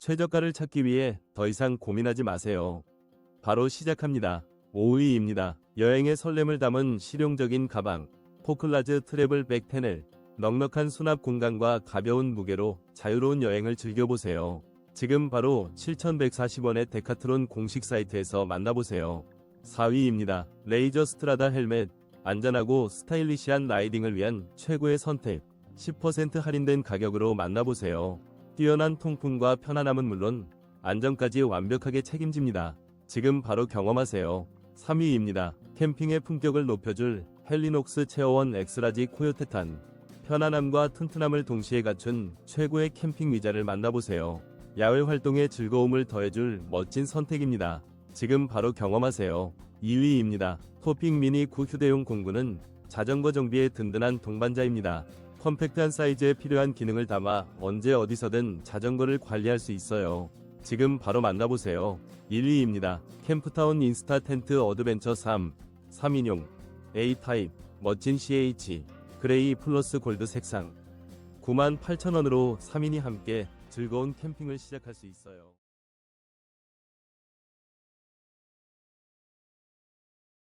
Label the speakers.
Speaker 1: 최저가를 찾기 위해 더 이상 고민하지 마세요. 바로 시작합니다. 5위입니다. 여행의 설렘을 담은 실용적인 가방, 포클라즈 트래블 백 테넬. 넉넉한 수납 공간과 가벼운 무게로 자유로운 여행을 즐겨보세요. 지금 바로 7,140원의 데카트론 공식 사이트에서 만나보세요. 4위입니다. 레이저 스트라다 헬멧. 안전하고 스타일리시한 라이딩을 위한 최고의 선택. 10% 할인된 가격으로 만나보세요. 뛰어난 통풍과 편안함은 물론 안전까지 완벽하게 책임집니다. 지금 바로 경험하세요. 3위입니다. 캠핑의 품격을 높여줄 헬리녹스 체어원 엑스라지 코요테탄. 편안함과 튼튼함을 동시에 갖춘 최고의 캠핑 의자를 만나보세요. 야외 활동에 즐거움을 더해줄 멋진 선택입니다. 지금 바로 경험하세요. 2위입니다. 토핑 미니 9 휴대용 공구는 자전거 정비의 든든한 동반자입니다. 컴팩트한 사이즈에 필요한 기능을 담아 언제 어디서든 자전거를 관리할 수 있어요. 지금 바로 만나보세요. 1위입니다. 캠프타운 인스타 텐트 어드벤처 3. 3인용 A타입 멋진 CH 그레이 플러스 골드 색상 98,000원으로 3인이 함께 즐거운 캠핑을 시작할 수 있어요.